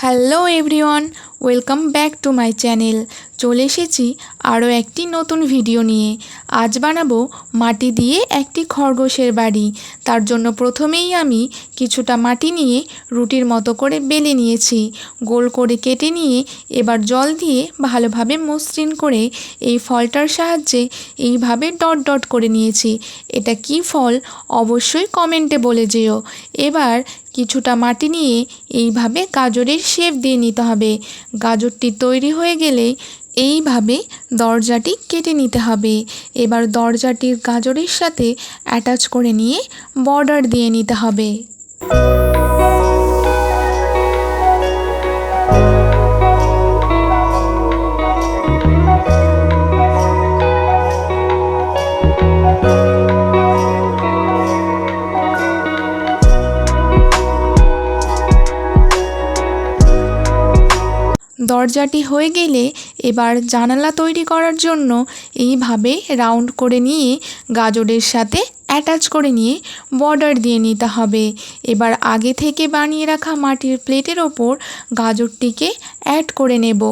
Hello everyone welcome back to my channel চলে এসেছি আরও একটি নতুন ভিডিও নিয়ে। আজ বানাবো মাটি দিয়ে একটি খরগোশের বাড়ি। তার জন্য প্রথমেই আমি কিছুটা মাটি নিয়ে রুটির মতো করে বেলে নিয়েছি। গোল করে কেটে নিয়ে এবার জল দিয়ে ভালোভাবে মসৃণ করে এই ফলটার সাহায্যে এইভাবে ডট ডট করে নিয়েছি। এটা কি ফল অবশ্যই কমেন্টে বলে যেও। এবার কিছুটা মাটি নিয়ে এইভাবে গাজরের শেপ দিয়ে নিতে হবে। গাজরটি তৈরি হয়ে গেলে এইভাবে দরজাটি কেটে নিতে হবে। এবার দরজাটির গাজরের সাথে অ্যাটাচ করে নিয়ে বর্ডার দিয়ে নিতে হবে। দরজাটি হয়ে গেলে এবার জানালা তৈরি করার জন্য এইভাবে রাউন্ড করে নিয়ে গাজরের সাথে অ্যাটাচ করে নিয়ে বর্ডার দিয়ে নিতে হবে। এবার আগে থেকে বানিয়ে রাখা মাটির প্লেটের ওপর গাজরটিকে অ্যাড করে নেব।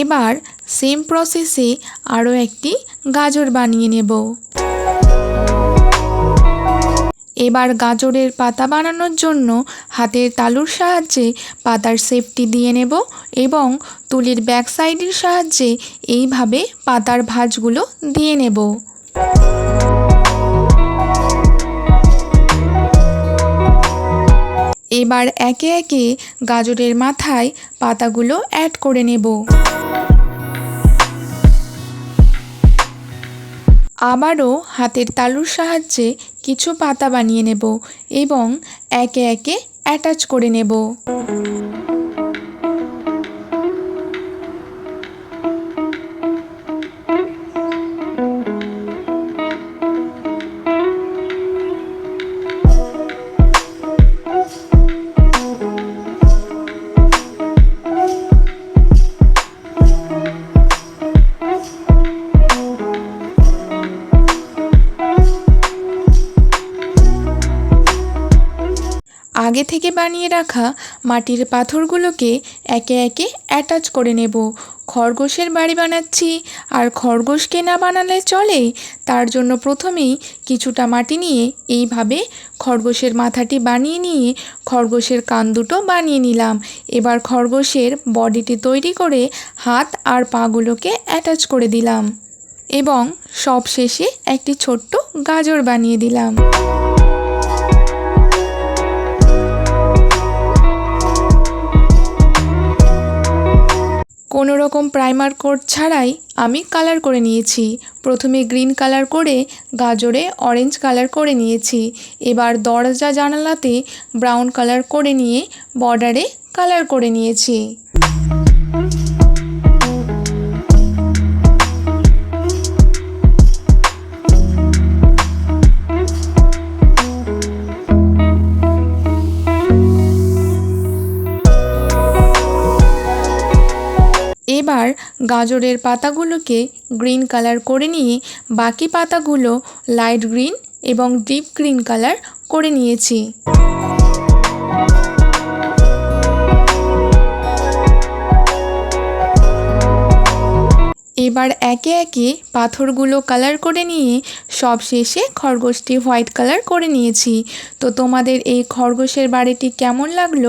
এবার সেম প্রসেসে আরও একটি গাজর বানিয়ে নেব। এবার গাজরের পাতা বানানোর জন্য হাতের তালুর সাহায্যে পাতার সেপটি দিয়ে নেব এবং তুলির ব্যাক সাইডের সাহায্যে এইভাবে পাতার ভাঁজগুলো দিয়ে নেব। এবার একে একে গাজরের মাথায় পাতাগুলো অ্যাড করে নেব। আবারও হাতের তালুর সাহায্যে কিছু পাতা বানিয়ে নেব এবং একে একে অ্যাটাচ করে নেব। আগে থেকে বানিয়ে রাখা মাটির পাথরগুলোকে একে একে অ্যাটাচ করে নেব। খরগোশের বাড়ি বানাচ্ছি, আর খরগোশকে না বানালে চলে। তার জন্য প্রথমেই কিছুটা মাটি নিয়ে এইভাবে খরগোশের মাথাটি বানিয়ে নিয়ে খরগোশের কান দুটো বানিয়ে নিলাম। এবার খরগোশের বডিটি তৈরি করে হাত আর পাগুলোকে অ্যাটাচ করে দিলাম। এবং সব শেষে একটি ছোট্ট গাজর বানিয়ে দিলাম। কোনো রকম প্রাইমার কোট ছাড়াই আমি কালার করে নিয়েছি। প্রথমে গ্রিন কালার করে গাজরে অরেঞ্জ কালার করে নিয়েছি। এবার দরজা জানালাতে ব্রাউন কালার করে নিয়ে বর্ডারে কালার করে নিয়েছি। এবার গাজরের পাতাগুলোকে গ্রিন কালার করে নিয়ে বাকি পাতাগুলো লাইট গ্রিন এবং ডিপ গ্রিন কালার করে নিয়েছি। এবার একে একে পাথরগুলো কালার করে নিয়ে সব শেষে খরগোশটি হোয়াইট কালার করে নিয়েছি। তো তোমাদের এই খরগোশের বাড়িটি কেমন লাগল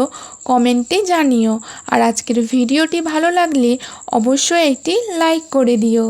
কমেন্টে জানিও। আর আজকের ভিডিওটি ভালো লাগলে অবশ্যই একটি লাইক করে দিও।